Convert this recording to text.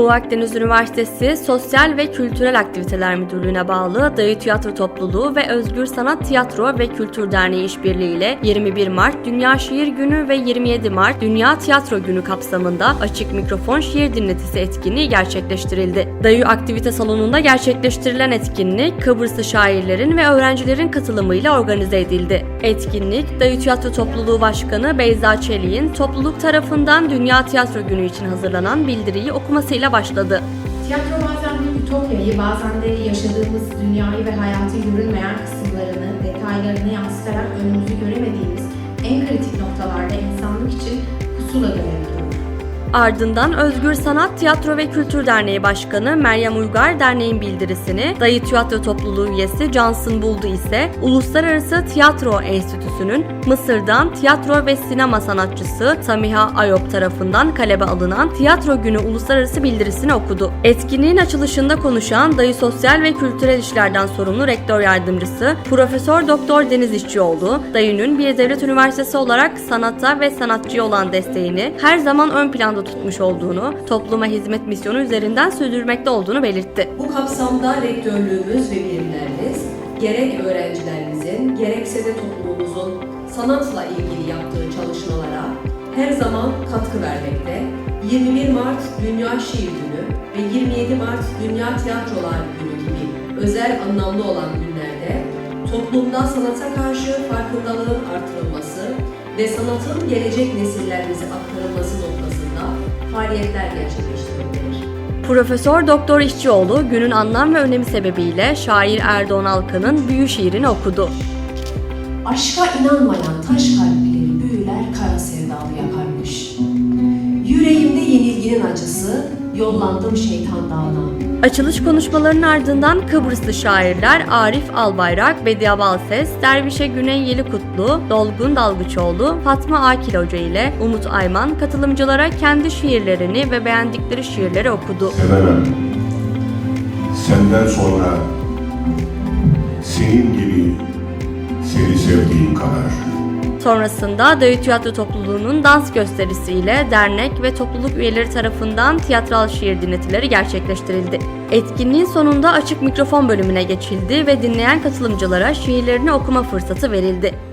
Doğu Akdeniz Üniversitesi Sosyal ve Kültürel Aktiviteler Müdürlüğü'ne bağlı Dayı Tiyatro Topluluğu ve Özgür Sanat Tiyatro ve Kültür Derneği işbirliğiyle 21 Mart Dünya Şiir Günü ve 27 Mart Dünya Tiyatro Günü kapsamında açık mikrofon şiir dinletisi etkinliği gerçekleştirildi. Dayı Aktivite Salonu'nda gerçekleştirilen etkinlik Kıbrıslı şairlerin ve öğrencilerin katılımıyla organize edildi. Etkinlik Dayı Tiyatro Topluluğu Başkanı Beyza Çelik'in topluluk tarafından Dünya Tiyatro Günü için hazırlanan bildiriyi okumasıyla başladı. Tiyatro bazen bir ütopyayı, bazen de yaşadığımız dünyayı ve hayatı görünmeyen kısımlarını, detaylarını yansıtarak önümüzü göremediğimiz en kritik noktalarda insanlık için pusula görevi. Ardından Özgür Sanat Tiyatro ve Kültür Derneği Başkanı Meryem Uygar derneğin bildirisini, Dayı Tiyatro Topluluğu üyesi Cansın Buldu ise Uluslararası Tiyatro Enstitüsü'nün Mısır'dan tiyatro ve sinema sanatçısı Samiha Ayop tarafından kaleme alınan Tiyatro Günü Uluslararası bildirisini okudu. Etkinliğin açılışında konuşan Dayı Sosyal ve Kültürel İşlerden sorumlu rektör yardımcısı Profesör Doktor Deniz İşçioğlu, Dayı'nın bir devlet üniversitesi olarak sanata ve sanatçıya olan desteğini her zaman ön planda tutmuş olduğunu, topluma hizmet misyonu üzerinden sürdürmekte olduğunu belirtti. Bu kapsamda rektörlüğümüz ve birimlerimiz gerek öğrencilerimizin gerekse de toplumumuzun sanatla ilgili yaptığı çalışmalara her zaman katkı vermekte. 21 Mart Dünya Şiir Günü ve 27 Mart Dünya Tiyatrolar Günü gibi özel anlamlı olan günlerde toplumda sanata karşı farkındalığın artırılması ve sanatın gelecek nesillerimize aktarılması noktasında faaliyetler gerçekleştirilmektedir. Profesör Doktor İşçioğlu günün anlam ve önemi sebebiyle şair Erdoğan Alkan'ın büyü şiirini okudu. Aşka inanmayan taş kalpleri büyüler kara sevdalı yakarmış. Acısı, yollandım şeytan dağına. Açılış konuşmalarının ardından Kıbrıslı şairler Arif Albayrak, Bediye Balses, Dervişe Güney Yelikutlu, Dolgun Dalgıçoğlu, Fatma Akil Hoca ile Umut Ayman katılımcılara kendi şiirlerini ve beğendikleri şiirleri okudu. Sevemem. Senden sonra senin gibi seni sevdiğim kadar. Sonrasında Dayı Tiyatro Topluluğu'nun dans gösterisiyle dernek ve topluluk üyeleri tarafından tiyatral şiir dinletileri gerçekleştirildi. Etkinliğin sonunda açık mikrofon bölümüne geçildi ve dinleyen katılımcılara şiirlerini okuma fırsatı verildi.